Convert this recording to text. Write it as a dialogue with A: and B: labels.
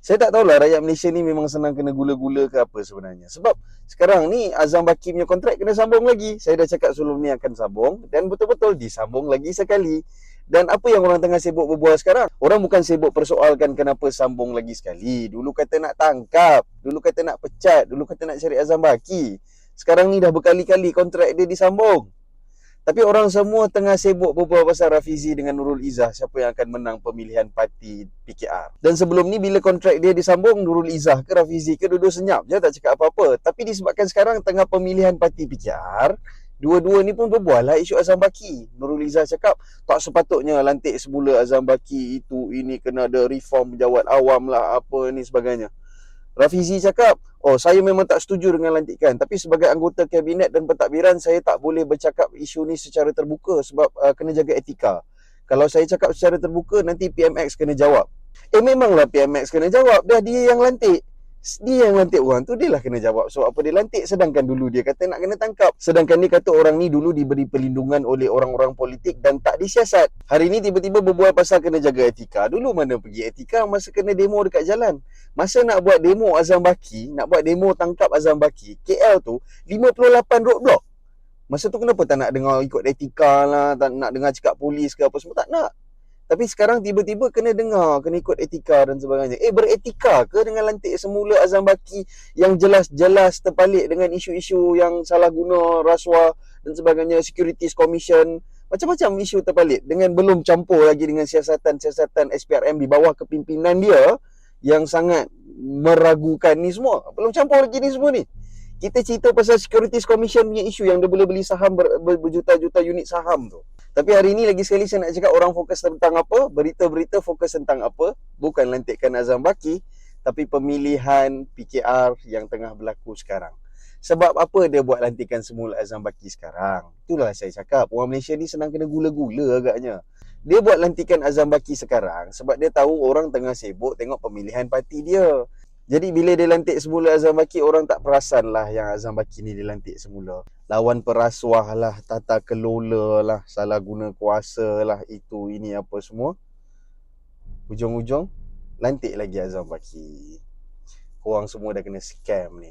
A: Saya tak tahulah rakyat Malaysia ni memang senang kena gula-gula ke apa sebenarnya. Sebab sekarang ni Azam Baki punya kontrak kena sambung lagi. Saya dah cakap sebelum ni akan sambung dan betul-betul disambung lagi sekali. Dan apa yang orang tengah sibuk berbual sekarang? Orang bukan sibuk persoalkan kenapa sambung lagi sekali. Dulu kata nak tangkap, dulu kata nak pecat, dulu kata nak cari Azam Baki. Sekarang ni dah berkali-kali kontrak dia disambung. Tapi orang semua tengah sibuk berbual pasal Rafizi dengan Nurul Izzah siapa yang akan menang pemilihan parti PKR. Dan sebelum ni bila kontrak dia disambung Nurul Izzah ke Rafizi ke dua-dua senyap je tak cakap apa-apa. Tapi disebabkan sekarang tengah pemilihan parti PKR, dua-dua ni pun berbual lah isu Azam Baki. Nurul Izzah cakap tak sepatutnya lantik semula Azam Baki itu ini kena ada reform pejabat awam lah apa ni sebagainya. Rafizi cakap, oh saya memang tak setuju dengan lantikan tapi sebagai anggota kabinet dan pentadbiran saya tak boleh bercakap isu ni secara terbuka sebab uh, kena jaga etika. Kalau saya cakap secara terbuka nanti PMX kena jawab. Eh memanglah PMX kena jawab, dah dia yang lantik dia yang lantik orang tu dia lah kena jawab so apa dia lantik. Sedangkan dulu dia kata nak kena tangkap. Sedangkan dia kata orang ni dulu diberi perlindungan oleh orang-orang politik dan tak disiasat. Hari ni tiba-tiba berbual pasal kena jaga etika. Dulu mana pergi etika masa kena demo dekat jalan. Masa nak buat demo Azam Baki nak buat demo tangkap Azam Baki KL tu 58 roadblock masa tu kenapa tak nak dengar ikut etika lah tak nak dengar cakap polis ke apa semua? Tak nak tapi sekarang tiba-tiba kena dengar, kena ikut etika dan sebagainya. Eh beretika ke dengan lantik semula Azam Baki yang jelas-jelas terpalit dengan isu-isu yang salah guna rasuah dan sebagainya, Securities Commission, macam-macam isu terpalit dengan belum campur lagi dengan siasatan-siasatan SPRM di bawah kepimpinan dia yang sangat meragukan ni semua. Belum campur lagi ni semua ni. Kita cerita pasal Securities Commission punya isu yang dia boleh beli saham ber, ber, berjuta-juta unit saham tu. Tapi hari ini lagi sekali saya nak cakap orang fokus tentang apa? Berita-berita fokus tentang apa? Bukan lantikkan Azam Baki, tapi pemilihan PKR yang tengah berlaku sekarang. Sebab apa dia buat lantikan semula Azam Baki sekarang? Itulah saya cakap. Orang Malaysia ni senang kena gula-gula agaknya. Dia buat lantikan Azam Baki sekarang sebab dia tahu orang tengah sibuk tengok pemilihan parti dia. Jadi bila dia lantik semula Azam Baki Orang tak perasan lah yang Azam Baki ni dilantik semula. Lawan perasuah lah Tata kelola lah Salah guna kuasa lah Itu ini apa semua. Ujung-ujung Lantik lagi Azam Baki Korang semua dah kena scam ni